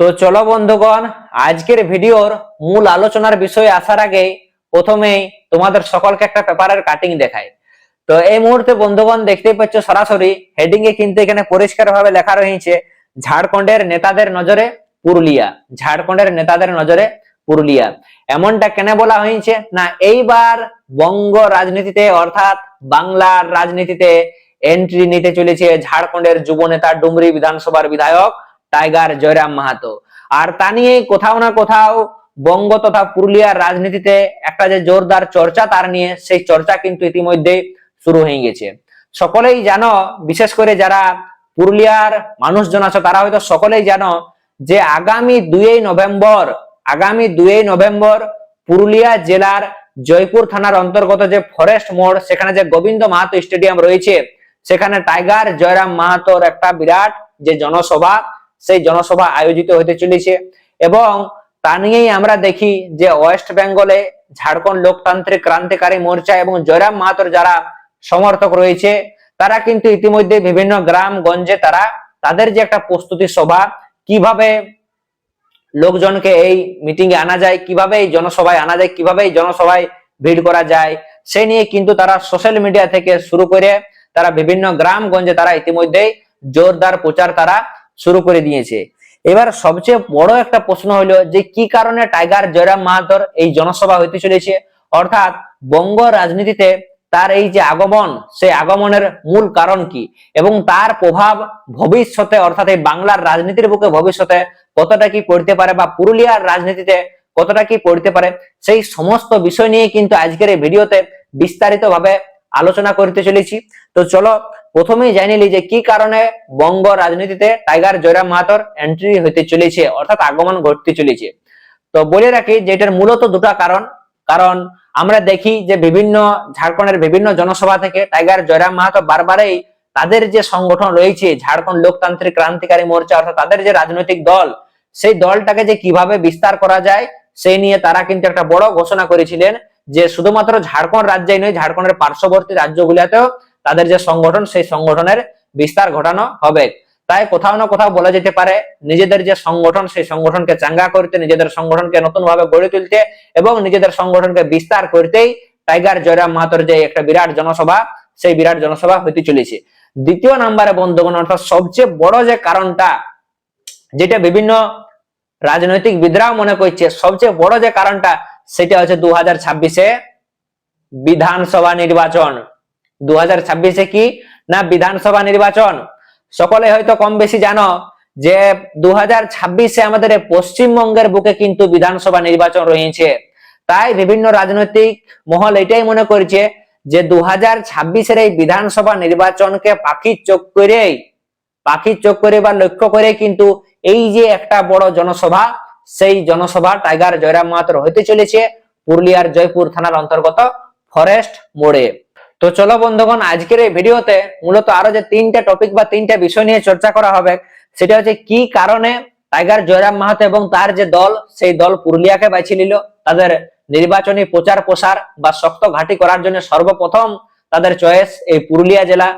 তো চলো বন্ধুগণ, আজকের ভিডিওর মূল আলোচনার বিষয়ে আসার আগে প্রথমেই তোমাদের সকলকে একটা পেপারের কাটিং দেখাই। তো এই মুহূর্তে বন্ধুগণ দেখতেই পাচ্ছ সরাসরি হেডিং এ কিন্তু এখানে পরিষ্কার ভাবে লেখা রয়েছে, ঝাড়খণ্ডের নেতাদের নজরে পুরুলিয়া, ঝাড়খণ্ডের নেতাদের নজরে পুরুলিয়া। এমনটা কেন বলা হয়েছে? না, এইবার বঙ্গ রাজনীতিতে অর্থাৎ বাংলার রাজনীতিতে এন্ট্রি নিতে চলেছে ঝাড়খণ্ডের যুব নেতা ডুমরি বিধানসভার বিধায়ক। টাইগার জয়রাম মাহাতো। আর তা নিয়ে কোথাও না কোথাও বঙ্গ তথা পুরুলিয়ার রাজনীতিতে একটা যে জোরদার চর্চা, তার নিয়ে সেই চর্চা কিন্তু ইতিমধ্যে শুরু হয়ে গেছে। সকলেই জানো বিশেষ করে যারা পুরুলিয়ার মানুষজন আছে, তারা হয়তো সকলেই জানো যে আগামী দুই নভেম্বর, আগামী দুই নভেম্বর পুরুলিয়া জেলার জয়পুর থানার অন্তর্গত যে ফরেস্ট মোড়, সেখানে যে গোবিন্দ মাহাতো স্টেডিয়াম রয়েছে, সেখানে টাইগার জয়রাম মাহাতোর একটা বিরাট যে জনসভা সেই জনসভা আয়োজিত হতে চলেছে। এবং তা নিয়েই আমরা দেখি যে ওয়েস্ট বেঙ্গলে ঝাড়খণ্ড লোকতান্ত্রিক ক্রান্তিকারী মোর্চা এবং জয়রাম মাহাতোর যারা সমর্থক রয়েছে, তারা কিন্তু ইতিমধ্যে বিভিন্ন গ্রাম গঞ্জে তারা তাদের যে একটা প্রস্তুতি সভা, কীভাবে লোকজনকে এই মিটিং এ আনা যায়, কীভাবে এই জনসভায় আনা যায়, কীভাবে এই জনসভায় ভিড় করা যায়, সে নিয়ে কিন্তু তারা সোশ্যাল মিডিয়া থেকে শুরু করে তারা বিভিন্ন গ্রাম গঞ্জে তারা ইতিমধ্যেই জোরদার প্রচার তারা শুরু করে দিয়েছে। এবার সবচেয়ে বড় একটা প্রশ্ন হলো যে, কি কারণে টাইগার জয়রাম মাহাতোর এই জনসভা হইতে চলেছে? অর্থাৎ বঙ্গ রাজনীতিতে তার এই যে আগমন, সেই আগমনের মূল কারণ কি? এবং তার প্রভাব ভবিষ্যতে, অর্থাৎ এই বাংলার রাজনীতির বুকে ভবিষ্যতে কতটা কি পড়তে পারে বা পুরুলিয়ার রাজনীতিতে কতটা কি পড়তে পারে, সেই সমস্ত বিষয় নিয়ে কিন্তু আজকের এই ভিডিওতে বিস্তারিত ভাবে আলোচনা করতে চলেছি। তো চলো প্রথমেই জানিলি যে কি কারণে বঙ্গ রাজনীতিতে টাইগার জয়রাম মাহাতোর এন্ট্রি হতে চলেছে, অর্থাৎ আগমন ঘটতে চলেছে। তো বলে রাখি যে এটার মূলত দুটো কারণ। কারণ আমরা দেখি যে বিভিন্ন, ঝাড়খণ্ডের বিভিন্ন জনসভা থেকে টাইগার জয়রাম মাহাতো বারবারই তাদের যে সংগঠন রয়েছে, ঝাড়খণ্ড লোকতান্ত্রিক ক্রান্তিকারী মোর্চা, অর্থাৎ তাদের যে রাজনৈতিক দল, সেই দলটাকে যে কীভাবে বিস্তার করা যায়, সেই নিয়ে তারা কিন্তু একটা বড় ঘোষণা করেছিলেন যে শুধুমাত্র ঝাড়খণ্ড রাজ্যেই নয়, ঝাড়খণ্ডের পার্শ্ববর্তী রাজ্যগুলিতেও তাদের যে সংগঠন, সেই সংগঠনের বিস্তার ঘটানো হবে। তাই কোথাও না কোথাও বলা যেতে পারে, নিজেদের যে সংগঠন, সেই সংগঠনকে চাঙ্গা করতে, নিজেদের সংগঠনকে নতুন ভাবে গড়ে তুলতে এবং নিজেদের সংগঠনকে বিস্তার করতেই টাইগার জয়রাম মাহাতোর যে একটা বিরাট জনসভা, সেই বিরাট জনসভা হইতে চলেছে। দ্বিতীয় নাম্বারে বন্ধুগণ, অর্থাৎ সবচেয়ে বড় যে কারণটা, যেটা বিভিন্ন রাজনৈতিক বিদ্রাও মনে করছে, সবচেয়ে বড় যে কারণটা, সেটা হচ্ছে দু হাজার ছাব্বিশে বিধানসভা নির্বাচন। দু হাজার কি না বিধানসভা নির্বাচন? সকলে হয়তো কম বেশি জানো যে দু হাজার আমাদের পশ্চিমবঙ্গের বুকে কিন্তু বিধানসভা নির্বাচন রয়েছে। তাই বিভিন্ন রাজনৈতিক মহল এটাই মনে করছে যে দু হাজার এই বিধানসভা নির্বাচনকে পাখির চোখ করে পাখির চোখ করে বা লক্ষ্য করে কিন্তু এই যে একটা বড় জনসভা, সেই জনসভা টাইগার জয়রাম মাহাতোর হইতে চলেছে পুরুলিয়ার জয়পুর থানার অন্তর্গত ফরেস্ট মোড়ে। তো চলো বন্ধুগণ, আজকের এই ভিডিওতে মূলত আরও যে তিনটা টপিক বা তিনটা বিষয় নিয়ে চর্চা করা হবে, সেটা হচ্ছে কি কারণে টাইগার জয়রাম মাহাতো এবং তার যে দল, সেই দল পুরুলিয়াকে বাছি নিল। তাদের নির্বাচনী প্রচার প্রসার বা শক্ত ঘাঁটি করার জন্য সর্বপ্রথম তাদের চয়েস এই পুরুলিয়া জেলা।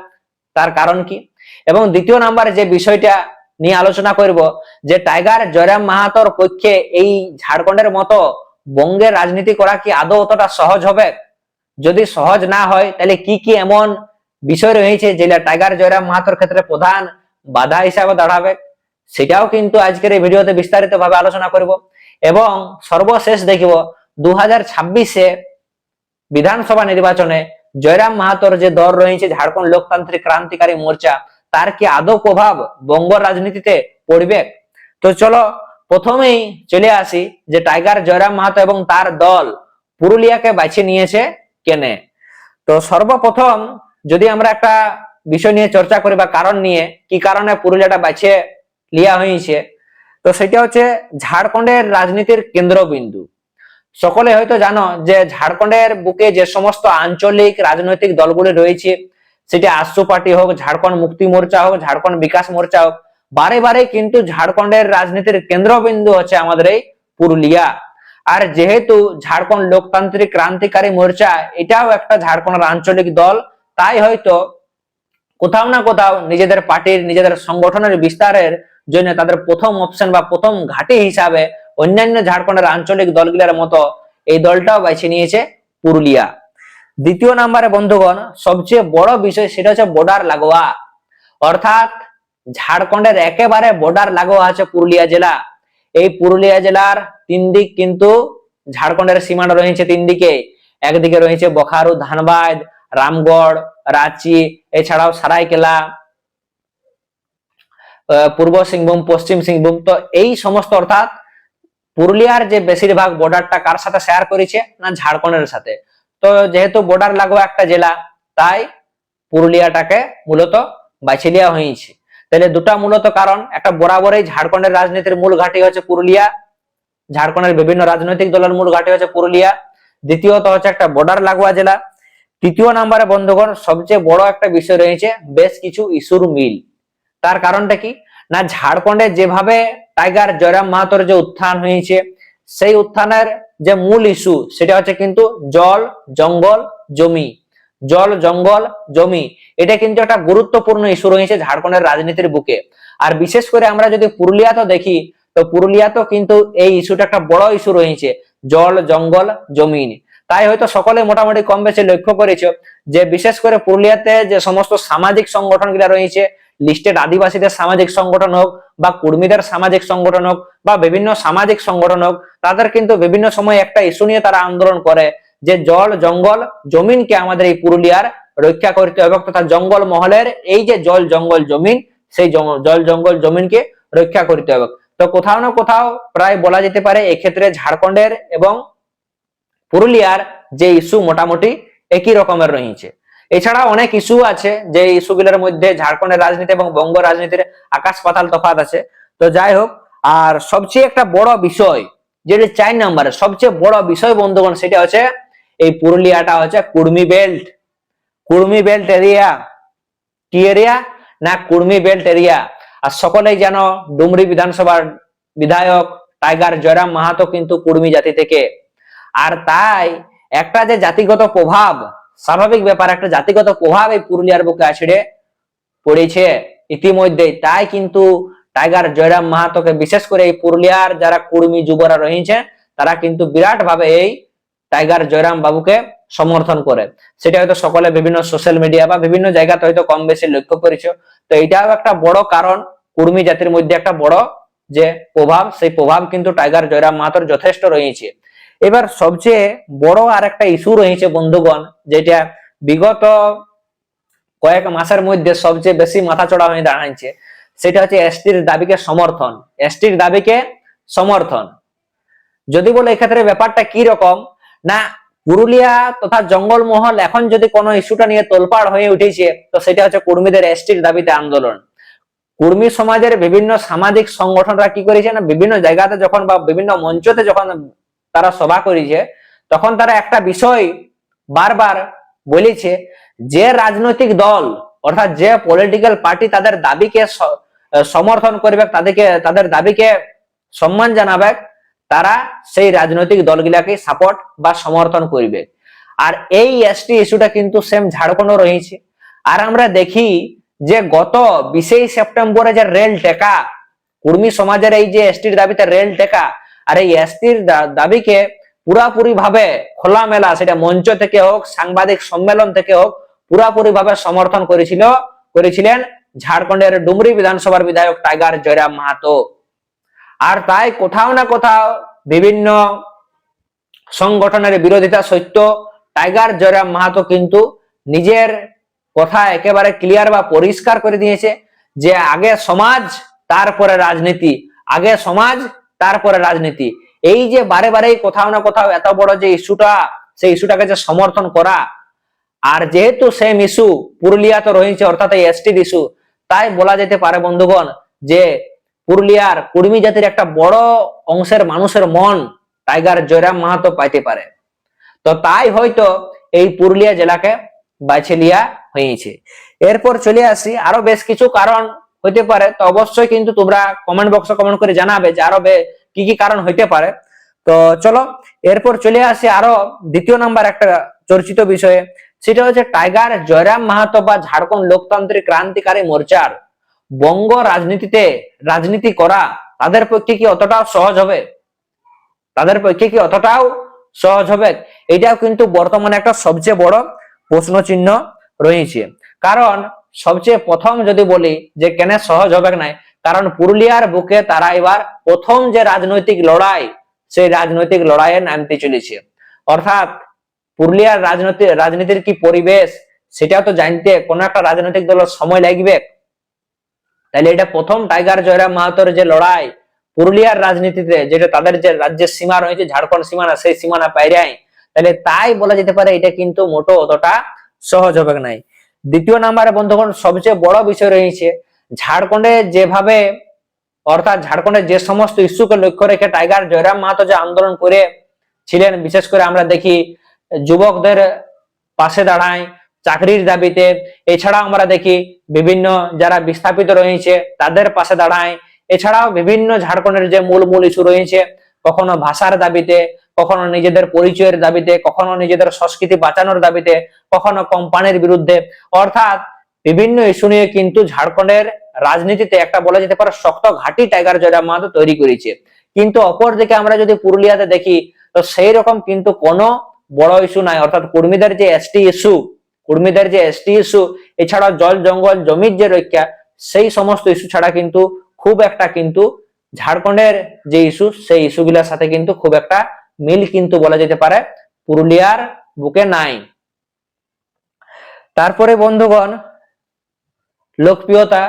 তার কারণ কি? এবং দ্বিতীয় নাম্বার যে বিষয়টা নিয়ে আলোচনা করব, যে টাইগার জয়রাম মাহাতোর পক্ষে এই ঝাড়খণ্ডের মতো বঙ্গের রাজনীতি করা কি আদৌ অতটা সহজ হবে? যদি সহজ না হয়, তাহলে কি কি এমন বিষয় রয়েছে যেটা টাইগার জয়রাম মাহাতোর ক্ষেত্রে প্রধান বাধা হিসাবে দাঁড়াবে? সেটাও কিন্তু আজকের এই ভিডিওতে বিস্তারিত ভাবে আলোচনা করব। এবং সর্বশেষ দেখব দু হাজার ছাব্বিশে বিধানসভা নির্বাচনে জয়রাম মাহাতোর যে দল রয়েছে, ঝাড়খণ্ড লোকতান্ত্রিক ক্রান্তিকারী মোর্চা, তার কি আদৌ প্রভাব বঙ্গ রাজনীতিতে পড়বে? তো চলো, প্রথমেই চলে আসি যে টাইগার জয়রাম মাহাতো এবং তার দল পুরুলিয়াকে বাছে নিয়েছে কেনে? তো সর্বপ্রথম যদি আমরা একটা বিষয় নিয়ে চর্চা করি বা কারণ নিয়ে, কি কারণে পুরুলিয়াটা বাছে লিয়া হয়েছে তো সেটা হচ্ছে ঝাড়খণ্ডের রাজনীতির কেন্দ্রবিন্দু। সকলে হয়তো জানো যে ঝাড়খণ্ডের বুকে যে সমস্ত আঞ্চলিক রাজনৈতিক দলগুলি রয়েছে, সেটা আশু পার্টি হোক, ঝাড়খণ্ড মুক্তি মোর্চা হোক, ঝাড়খণ্ড বিকাশ মোর্চা হোক, বারে বারে কিন্তু ঝাড়খণ্ডের রাজনীতির কেন্দ্রবিন্দু হচ্ছে আমাদের এই পুরুলিয়া। আর যেহেতু ঝাড়খণ্ড লোকতান্ত্রিক ক্রান্তিকারী মোর্চা, এটাও একটা ঝাড়খণ্ডের আঞ্চলিক দল, তাই হয়তো কোথাও না কোথাও নিজেদের পার্টির, নিজেদের সংগঠনের বিস্তারের জন্য তাদের প্রথম অপশন বা প্রথম ঘাঁটি হিসাবে অন্যান্য ঝাড়খণ্ডের আঞ্চলিক দলগুলোর মতো এই দলটাও বেছে নিয়েছে পুরুলিয়া। দ্বিতীয় নম্বরে বন্ধুগণ, সবচেয়ে বড় বিষয় সেটা হচ্ছে বর্ডার লাগোয়া। অর্থাৎ ঝাড়খণ্ডের একেবারে বর্ডার লাগোয়া আছে পুরুলিয়া জেলা। এই পুরুলিয়া জেলার তিন দিক কিন্তু ঝাড়খণ্ডের সীমানা রয়েছে তিন দিকে। একদিকে রয়েছে বখারু, ধানবাদ, রামগড়, রাঁচি, এছাড়াও সারাইকেলা পূর্ব সিংভূম, পশ্চিম সিংভূম। তো এই সমস্ত অর্থাৎ পুরুলিয়ার যে বেশিরভাগ বর্ডারটা কার সাথে শেয়ার করেছে না ঝাড়খণ্ডের সাথে? তো যেহেতু বর্ডার লাগোয়া একটা জেলা, তাই পুরুলিয়াটাকে মূলত বাছে নেওয়া হয়েছে। তাহলে দুটা মূলত কারণ, একটা বরাবরই ঝাড়খণ্ডের রাজনীতির মূল ঘাঁটি হচ্ছে পুরুলিয়া, ঝাড়খণ্ডের বিভিন্ন রাজনৈতিক দলের মূল ঘাঁটি হচ্ছে পুরুলিয়া। দ্বিতীয়ত হচ্ছে একটা বর্ডার লাগোয়া জেলা। তৃতীয় নম্বরে বন্ধুগণ, সবচেয়ে বড় একটা বিষয় রয়েছে, বেশ কিছু ইস্যুর মিল। তার কারণটা কি? না, ঝাড়খণ্ডে যেভাবে টাইগার জয়রাম মাহাতোর যে উত্থান হয়েছে, সেই উত্থানের যে মূল ইস্যু, সেটা হচ্ছে কিন্তু জল, জঙ্গল, জমি। জল, জঙ্গল, জমি। এটা কিন্তু একটা গুরুত্বপূর্ণ ইস্যু রয়েছে ঝাড়খণ্ডের রাজনীতির বুকে। আর বিশেষ করে আমরা যদি পুরুলিয়াতে দেখি, তো পুরুলিয়াতেও কিন্তু এই ইস্যুটা একটা বড় ইস্যু রয়েছে, জল, জঙ্গল, জমিন। তাই হয়তো সকলে মোটামুটি কম বেশি লক্ষ্য করেছ যে বিশেষ করে পুরুলিয়াতে যে সমস্ত সামাজিক সংগঠনগুলা রয়েছে লিস্টেড আদিবাসীদের সামাজিক সংগঠন হোক বা কুর্মীদের সামাজিক সংগঠন হোক বা বিভিন্ন সামাজিক সংগঠন হোক, তাদের কিন্তু বিভিন্ন সময় একটা ইস্যু নিয়ে তারা আন্দোলন করে যে জল, জঙ্গল, জমিনকে আমাদের এই পুরুলিয়ার রক্ষা করতে হবে তথা জঙ্গল মহলের এই যে জল জঙ্গল জমিন, সেই জল জঙ্গল জমিনকে রক্ষা করতে হবে। তো কোথাও না কোথাও প্রায় বলা যেতে পারে এক্ষেত্রে ঝাড়খণ্ডের এবং পুরুলিয়ার যে ইস্যু মোটামুটি একই রকমের রয়েছে। এছাড়া অনেক ইস্যু আছে যে ইস্যুগুলোর মধ্যে ঝাড়খণ্ডের রাজনীতি এবং বঙ্গ রাজনীতির আকাশ পাতাল তফাৎ আছে। তো যাই হোক, আর সবচেয়ে একটা বড় বিষয় যেটা চার নম্বরে সবচেয়ে বড় বিষয় বন্ধুগণ, সেটা হচ্ছে এই পুরুলিয়াটা হচ্ছে Kurmi belt. Kurmi belt area. কি এরিয়া? না কুর্মি বেল্ট এরিয়া। আর সকলেই জানো, ডুমরি বিধানসভার বিধায়ক টাইগার জয়রাম মাহাতো কিন্তু কুর্মি জাতি থেকে। আর তাই একটা যে জাতিগত প্রভাব, স্বাভাবিক ব্যাপার, একটা জাতিগত প্রভাব এই পুরুলিয়ার বুকে আছড়ে পড়েছে ইতিমধ্যে তাই কিন্তু টাইগার জয়রাম মাহাতোকে বিশেষ করে এই পুরুলিয়ার যারা কুর্মী যুবরা রয়েছে তারা কিন্তু বিরাট ভাবে এই টাইগার জয়রাম বাবুকে সমর্থন করে। সেটা হয়তো সকলে বিভিন্ন সোশ্যাল মিডিয়া বা বিভিন্ন জায়গাতে হয়তো কম বেশি লক্ষ্য করেছ। তো এটাও একটা বড় কারণ। কুর্মী জাতির মধ্যে একটা বড় যে প্রভাব, সেই প্রভাব কিন্তু টাইগার জয়রাম মাহাতোর যথেষ্ট রয়েছে। এবার সবচেয়ে বড় আর একটা ইস্যু রয়েছে বন্ধুগণ, যেটা বিগত কয়েক মাসের মধ্যে সবচেয়ে বেশি মাথা চড়া হয়ে দাঁড়াচ্ছে সেটা হচ্ছে এসটির দাবিকে সমর্থন। এসটির দাবিকে সমর্থন। যদি বলে এক্ষেত্রে ব্যাপারটা কি রকম? না পুরুলিয়া তথা জঙ্গলমহল এখন যদি কোনো ইস্যুটা নিয়ে তোলপাড় হয়ে উঠেছে, তো সেটা হচ্ছে কর্মীদের এসটির দাবিতে আন্দোলন। কর্মী সমাজের বিভিন্ন সামাজিক সংগঠনরা কি করেছে না, বিভিন্ন জায়গাতে যখন বা বিভিন্ন মঞ্চতে যখন তারা সভা করেছে, তখন তারা একটা বিষয় বারবার বলেছে যে রাজনৈতিক দল অর্থাৎ যে পলিটিক্যাল পার্টি তাদের দাবিকে সমর্থন করবে, তাদেরকে, তাদের দাবিকে সম্মান জানাবে তারা সেই রাজনৈতিক দলগুলাকে সাপোর্ট বা সমর্থন করবে। আর এই এসটি ইস্যুটা কিন্তু সেম ঝাড়খণ্ড রয়েছে। আর আমরা দেখি যে গত বিশেই সেপ্টেম্বরে যে রেল টেকা, কুর্মী সমাজের এই যে এসটির দাবিতে রেল টেকা, আর এই এসটির দাবিকে পুরাপুরি ভাবে খোলামেলা সেটা মঞ্চ থেকে হোক, সাংবাদিক সম্মেলন থেকে হোক পুরাপুরি ভাবে সমর্থন করেছিল, করেছিলেন ঝাড়খণ্ডের ডুমরি বিধানসভার বিধায়ক টাইগার জয়রাম মাহাতো। আর তাই কোথাও না কোথাও বিভিন্ন সংগঠনের বিরোধিতা সত্য। টাইগার জয়রাম মাহাতো কিন্তু নিজের কথা একেবারে ক্লিয়ার বা পরিষ্কার করে দিয়েছে যে আগে সমাজ, তারপরে রাজনীতি। আগে সমাজ, তারপরে রাজনীতি। এই যে বারে বারে কোথাও না কোথাও এত বড় যে ইস্যুটা, সেই ইস্যুটাকে যে সমর্থন করা, আর যেহেতু সেম ইস্যু পুরুলিয়া তো রয়েছে, অর্থাৎ এই এসটির ইস্যু তাই বলা যেতে পারে বন্ধুগণ যে পুরুলিয়ার কুর্মী জাতির একটা বড় অংশের মানুষের মন টাইগার জয়রাম মাহাতো পাইতে পারে। তো তাই হয়তো এই পুরুলিয়া জেলাকে বাছে লিয়া হয়েছে। এরপর চলে আসি, আরও বেশ কিছু কারণ হইতে পারে, তো অবশ্যই কিন্তু তোমরা কমেন্ট বক্সে কমেন্ট করে জানাবে যে আরও কি কি কারণ হইতে পারে। তো চলো, এরপর চলে আসি আরও দ্বিতীয় নাম্বার একটা চর্চিত বিষয়ে, সেটা হচ্ছে টাইগার জয়রাম মাহাতো বা ঝাড়খণ্ড লোকতান্ত্রিক ক্রান্তিকারী মোর্চার বঙ্গ রাজনীতিতে রাজনীতি করা তাদের পক্ষে কি অতটাও সহজ হবে? তাদের পক্ষে কি অতটাও সহজ হবে? এটাও কিন্তু বর্তমানে একটা সবচেয়ে বড় প্রশ্ন চিহ্ন রয়েছে। কারণ সবচেয়ে প্রথম যদি বলি যে কেন সহজ হবে নাই, কারণ পুরুলিয়ার বুকে তারা এবার প্রথম যে রাজনৈতিক লড়াই, সেই রাজনৈতিক লড়াইয়ে নামতে চলেছে। অর্থাৎ পুরুলিয়ার রাজনীতি, রাজনীতির কি পরিবেশ সেটা তো জানতে কোন একটা রাজনৈতিক দলের সময় লাগবে। তাহলে এটা প্রথম টাইগার জয়রাম মাহাতোর যে লড়াই পুরুলিয়ার রাজনীতিতে, যেটা তাদের যে রাজ্যের সীমা রয়েছে, ঝাড়খণ্ড সীমানা সেই সীমানা পাইরাই তাহলে তাই বলা যেতে পারে এটা কিন্তু মোটো অতটা সহজ হবে নাই। দ্বিতীয় নাম্বারে বন্ধুগণ, সবচেয়ে বড় বিষয় রয়েছে, ঝাড়খণ্ডে যেভাবে, অর্থাৎ ঝাড়খণ্ডের যে সমস্ত ইস্যুকে লক্ষ্য রেখে টাইগার জয়রাম মাহাতো যে আন্দোলন করে ছিলেন, বিশেষ করে আমরা দেখি যুবকদের পাশে দাঁড়ায় চাকরির দাবিতে। এছাড়াও আমরা দেখি বিভিন্ন যারা বিস্থাপিত রয়েছে, তাদের পাশে দাঁড়ায়। এছাড়াও বিভিন্ন ঝাড়খণ্ডের যে মূল মূল ইস্যু রয়েছে, কখনো ভাষার দাবিতে, কখনো নিজেদের পরিচয়ের দাবিতে, কখনো নিজেদের সংস্কৃতি বাঁচানোর দাবিতে, কখনো কোম্পানির বিরুদ্ধে। অর্থাৎ বিভিন্ন ইস্যু নিয়ে কিন্তু ঝাড়খণ্ডের রাজনীতিতে একটা বলা যেতে পারে শক্ত ঘাটি টাইগার জয়রাম মাহাতো তৈরি করেছে। কিন্তু অপরদিকে আমরা যদি পুরুলিয়াতে দেখি, তো সেই রকম কিন্তু কোনো বড় ইস্যু নাই। অর্থাৎ কর্মীদের যে এসটি ইস্যু কর্মীদের যে এসটি ইস্যু এছাড়া জল, জঙ্গল, জমির যে রক্ষা, সেই সমস্ত ইস্যু ছাড়া কিন্তু খুব একটা কিন্তু ঝাড়খণ্ডের যে ইস্যু সেই ইস্যুগুলোর সাথে কিন্তু খুব একটা মিল কিন্তু বলা যেতে পারে পুরুলিয়ার বুকে নাই। তারপরে বন্ধুগণ, লোকপ্রিয়তা।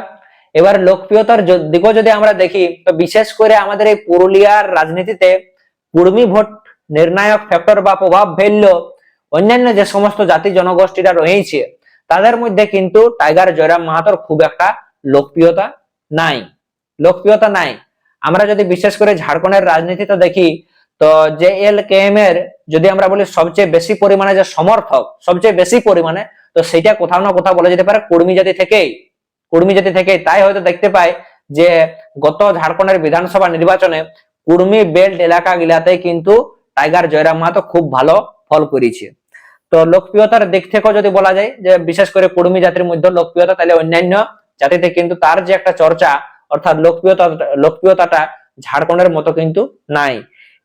এবার লোকপ্রিয়তার দিকও যদি আমরা দেখি, তো বিশেষ করে আমাদের এই পুরুলিয়ার রাজনীতিতে কুর্মী ভোট, নির্ণায়ক ফ্যাক্টর বা প্রভাব ফেলল অন্যান্য যে সমস্ত জাতি জনগোষ্ঠীরা রয়েছে, তাদের মধ্যে কিন্তু টাইগার জয়রাম মাহাতোর খুব একটা লোকপ্রিয়তা নাই। লোকপ্রিয়তা নাই। আমরা যদি বিশেষ করে ঝাড়খণ্ডের রাজনীতিতে দেখি, তো জে এল কে এম এর যদি আমরা বলি সবচেয়ে বেশি পরিমাণে যে সমর্থক, সবচেয়ে বেশি পরিমাণে, তো সেটা কোথাও না কোথাও বলা যেতে পারে কর্মী জাতি থেকেই। কর্মী জাতি থেকেই। তাই হয়তো দেখতে পাই যে গত ঝাড়খণ্ডের বিধানসভা নির্বাচনে কুর্মী বেল্ট এলাকা গিলাতে কিন্তু টাইগার জয়রাম মাহাতো খুব ভালো ফল করেছে। তো লোকপ্রিয়তার দিক থেকেও যদি বলা যায় যে বিশেষ করে কুর্মী জাতির মধ্যে লোকপ্রিয়তা তাহলে অন্যান্য জাতিতে কিন্তু তার যে একটা চর্চা অর্থাৎ লোকপ্রিয়তা লোকপ্রিয়তাটা ঝাড়খণ্ডের মতো কিন্তু নাই।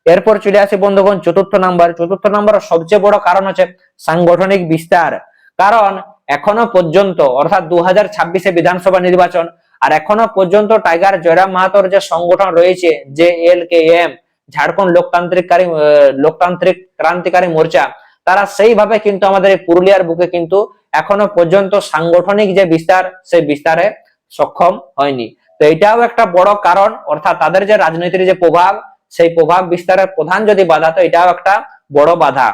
এরপর চলে আসি বন্ধুগণ চতুর্থ নাম্বার। চতুর্থ নাম্বার সবচেয়ে বড় কারণ হচ্ছে সাংগঠনিক বিস্তার। কারণ এখনও পর্যন্ত অর্থাৎ দু হাজার ছাব্বিশে বিধানসভা নির্বাচন আর এখনও পর্যন্ত টাইগার জয়রাম মাহাতোর যে সংগঠন রয়েছে যে এল কে এম ঝাড়খণ্ড লোকতান্ত্রিককারী আহ, লোকতান্ত্রিক ক্রান্তিকারী মোর্চা তারা সেইভাবে কিন্তু আমাদের এই পুরুলিয়ার বুকে কিন্তু এখনও পর্যন্ত সাংগঠনিক যে বিস্তার, সেই বিস্তারে সক্ষম হয়নি। তো এটাও একটা বড় কারণ, অর্থাৎ তাদের যে রাজনীতির যে প্রভাব, সেই প্রভাব বিস্তারের প্রধান যদি বাধা, তো এটাও একটা বড় বাধা।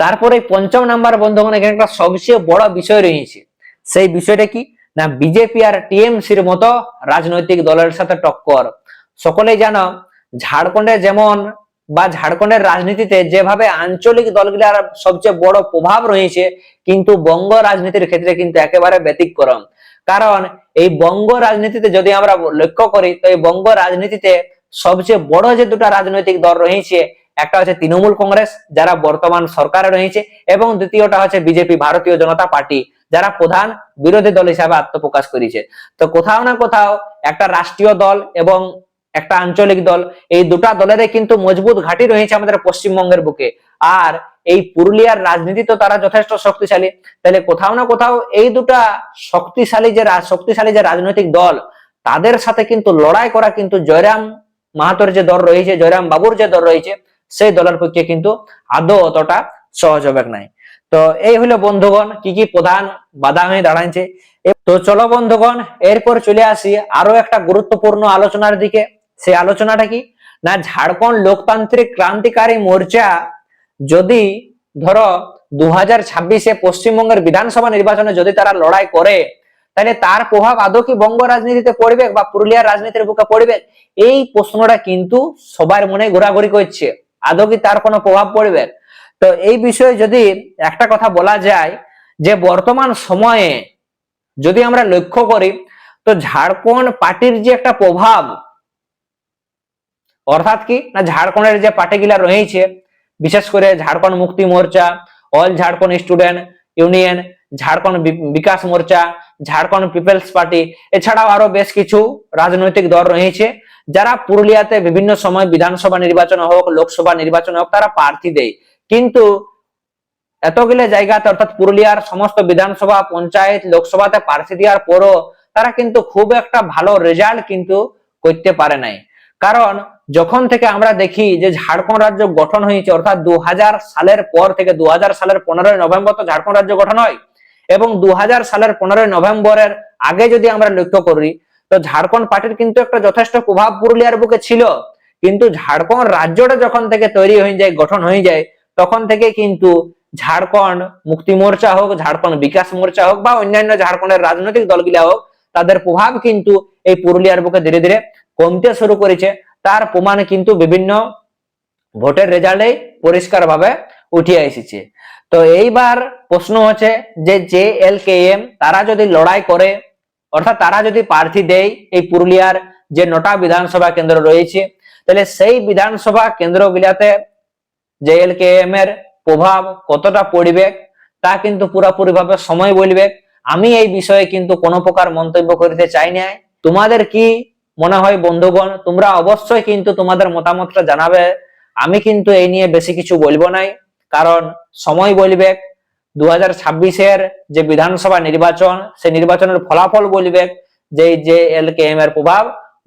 তারপরে পঞ্চম নাম্বার বন্ধুগণ, এখানে একটা সবচেয়ে বড় বিষয় রয়েছে। সেই বিষয়টা কি? না বিজেপি আর টিএমসির মতো রাজনৈতিক দলের সাথে টক্কর। সকলেই জানো, ঝাড়খণ্ডে যেমন বা ঝাড়খণ্ডের রাজনীতিতে যেভাবে আঞ্চলিক দলগুলার সবচেয়ে বড় প্রভাব রয়েছে, কিন্তু বঙ্গ রাজনীতির ক্ষেত্রে কিন্তু একেবারে ব্যতিক্রম। কারণ এই বঙ্গ রাজনীতিতে যদি আমরা লক্ষ্য করি, তো এই বঙ্গ রাজনীতিতে সবচেয়ে বড় যে দুটো রাজনৈতিক দল রয়েছে, একটা হচ্ছে তৃণমূল কংগ্রেস, যারা বর্তমান সরকারে রয়েছে, এবং দ্বিতীয়টা হচ্ছে বিজেপি, ভারতীয় জনতা পার্টি, যারা প্রধান বিরোধী দল হিসাবে আত্মপ্রকাশ করেছে। তো কোথাও না কোথাও একটা রাষ্ট্রীয় দল এবং একটা আঞ্চলিক দল। এই দুটা দলের কিন্তু মজবুত ঘাঁটি রয়েছে আমাদের পশ্চিমবঙ্গের বুকে। আর এই পুরুলিয়ার রাজনীতি তো তারা যথেষ্ট শক্তিশালী। তাহলে কোথাও না কোথাও এই দুটা শক্তিশালী যে শক্তিশালী যে রাজনৈতিক দল, তাদের সাথে কিন্তু লড়াই করা কিন্তু জয়রাম মাহাতোর যে দল রয়েছে, জয়রাম বাবুর যে দল রয়েছে, সেই দলের পক্ষে কিন্তু আদৌ অতটা সহজ হবে নাই। তো এই হলো বন্ধুগণ, কি কি প্রধান বাধা হয়ে দাঁড়াচ্ছে এ- তো চলো বন্ধুগণ, এরপর চলে আসি আরও একটা গুরুত্বপূর্ণ আলোচনার দিকে। সেই আলোচনাটা কি? না ঝাড়খণ্ড লোকতান্ত্রিক ক্রান্তিকারী মোর্চা যদি ধরো দু হাজার ছাব্বিশে পশ্চিমবঙ্গের বিধানসভা নির্বাচনে যদি তারা লড়াই করে, তাহলে তার প্রভাব আদৌ কি বঙ্গ রাজনীতিতে পড়বে বা পুরুলিয়ার রাজনীতির বুকে পড়বে? এই প্রশ্নটা কিন্তু সবার মনে ঘোরাঘুরি করছে। আদৌ কি তার কোনো প্রভাব পড়বে? তো এই বিষয়ে যদি একটা কথা বলা যায় যে বর্তমান সময়ে যদি আমরা লক্ষ্য করি, তো ঝাড়খণ্ড পার্টির যে একটা প্রভাব অর্থাৎ কি? না, ঝাড়খণ্ডের যে পার্টিগুলা রয়েছে বিশেষ করে Jharkhand Mukti Morcha, all Jharkhand student union, Jharkhand Vikas Morcha, Jharkhand people's party, এছাড়াও আরও বেশ কিছু রাজনৈতিক দল রয়েছে যারা পুরুলিয়াতে বিভিন্ন সময় বিধানসভা নির্বাচন হোক, লোকসভা নির্বাচন হোক, তারা প্রার্থী দেয়। কিন্তু এতগুলো জায়গাতে, অর্থাৎ পুরুলিয়ার সমস্ত বিধানসভা, পঞ্চায়েত, লোকসভাতে প্রার্থী দেওয়ার পরও তারা কিন্তু খুব একটা ভালো রেজাল্ট কিন্তু করতে পারে নাই। কারণ যখন থেকে আমরা দেখি যে ঝাড়খণ্ড রাজ্য গঠন হয়েছে, অর্থাৎ দু সালের পর থেকে দু সালের পনেরোই নভেম্বর তো ঝাড়খণ্ড রাজ্য গঠন হয়, এবং দু সালের পনেরোই নভেম্বরের আগে যদি আমরা লক্ষ্য করি, তো ঝাড়খণ্ড পার্টির কিন্তু একটা যথেষ্ট প্রভাব পুরুলিয়ার বুকে ছিল। কিন্তু ঝাড়খণ্ড রাজ্যটা যখন থেকে তৈরি হয়ে যায়, গঠন হয়ে যায়, তখন থেকে কিন্তু ঝাড়খণ্ড মুক্তি মোর্চা হোক, ঝাড়খণ্ড বিকাশ মোর্চা হোক, বা অন্যান্য ঝাড়খণ্ডের রাজনৈতিক দলগুলা হোক, তাদের প্রভাব কিন্তু এই পুরুলিয়ার বুকে ধীরে ধীরে কমতে শুরু করেছে। তার প্রমাণ কিন্তু বিভিন্ন ভোটের রেজাল্টে পরিষ্কার ভাবে উঠিয়ে এসেছে। তো এইবার প্রশ্ন হচ্ছে যে জে এল কে এম তারা যদি লড়াই করে, অর্থাৎ তারা যদি প্রার্থী দেয় এই পুরুলিয়ার যে নটা বিধানসভা কেন্দ্র রয়েছে, তাহলে সেই বিধানসভা কেন্দ্রগুলাতে জে এল কে এম এর প্রভাব কতটা পড়বে, তা কিন্তু পুরোপুরি ভাবে সময় বলবে। আমি এই বিষয়ে কিন্তু কোনো প্রকার মন্তব্য করতে চাই না তোমাদের কি মনে হয় বন্ধুগণ, তোমরা অবশ্যই কিন্তু তোমাদের মতামতটা জানাবে। আমি কিন্তু এই নিয়ে বেশি কিছু বলব নাই, কারণ সময় বলবে দু হাজার ছাব্বিশের যে বিধানসভা নির্বাচন, সেই নির্বাচনের ফলাফল বলবে যে যে এল কে এম এর প্রভাব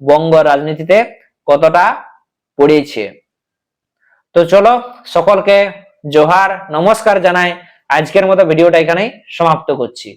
বঙ্গ রাজনীতিতে কতটা পড়েছে। তো চলো, সকলকে জোহার, নমস্কার জানাই। আজকের মতো ভিডিওটা এখানেই সমাপ্ত করছি।